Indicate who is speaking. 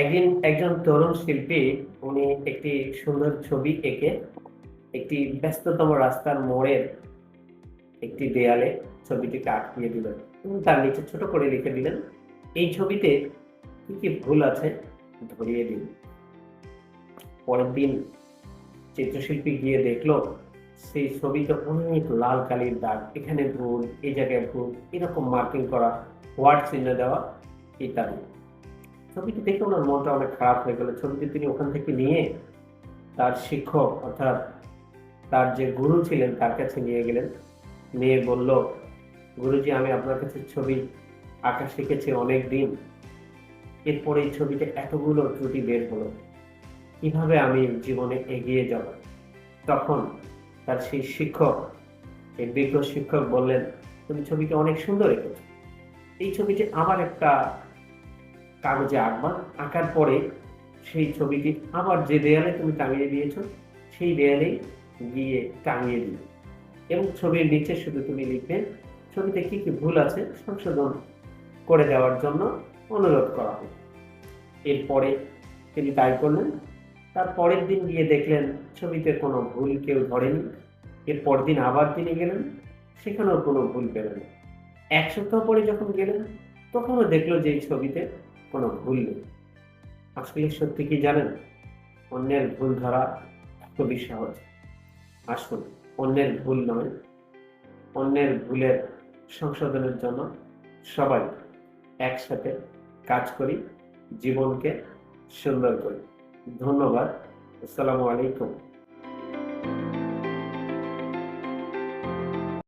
Speaker 1: একদিন একজন তরুণ শিল্পী, উনি একটি সুন্দর ছবি এঁকে একটি ব্যস্ততম রাস্তার মোড়ের একটি দেয়ালে ছবিটিকে আটকিয়ে দিলেন এবং তার নিচে ছোট করে লিখে দিলেন, এই ছবিতে কি কি ভুল আছে? ধরিয়ে দিন। পরের দিন চিত্রশিল্পী গিয়ে দেখল, সেই ছবিতে অনেক লাল কালির দাগ, এখানে ভুল, এই জায়গায় ভুল, এরকম মার্কিং করা ওয়ার্ড চিহ্ন দেওয়া ইত্যাদি। ছবিটি দেখে ওনার মনটা অনেক খারাপ হয়ে গেল। ছবিটি তিনি ওখান থেকে নিয়ে তার শিক্ষক অর্থাৎ তার যে গুরু ছিলেন, তার কাছে নিয়ে গেলেন। নিয়ে বলল, গুরুজি, আমি আপনার কাছে ছবি আঁকা শিখেছি অনেক দিন এরপরে এই ছবিতে এতগুলো ত্রুটি বের হলো। কীভাবে আমি জীবনে এগিয়ে যাব? তখন তার সেই শিক্ষক এই বিজ্ঞ শিক্ষক বললেন, তুমি ছবিটি অনেক সুন্দর এঁকেছো। এই ছবিটি আবার একটা কাগজে আঁকবা। আঁকার পরে সেই ছবিটি আবার যে দেয়ালে তুমি টাঙিয়ে দিয়েছ, সেই দেয়ালেই গিয়ে টাঙিয়ে দিবে। এবং ছবির নিচে শুধু তুমি লিখবে, ছবিতে কি কি ভুল আছে সংশোধন করে দেওয়ার জন্য অনুরোধ করা হবে। এরপরে তিনি তাই করলেন। তার পরের দিন গিয়ে দেখলেন ছবিতে কোনো ভুল কেউ ধরেনি। এর দিন আবার তিনি গেলেন, সেখানেও কোনো ভুল পেলেন এক সপ্তাহ পরে যখন গেলেন, তখনও দেখল যে এই ছবিতে কোনো ভুল নেই। আসলে সত্যি কি জানেন? অন্যের ভুল ধরা খুবই সহজ। আসুন, অন্যের ভুল নয়, অন্যের ভুলের সংশোধনের জন্য সবাই একসাথে কাজ করি, জীবনকে সুন্দর করি। ধন্যবাদ। আসসালামু আলাইকুম।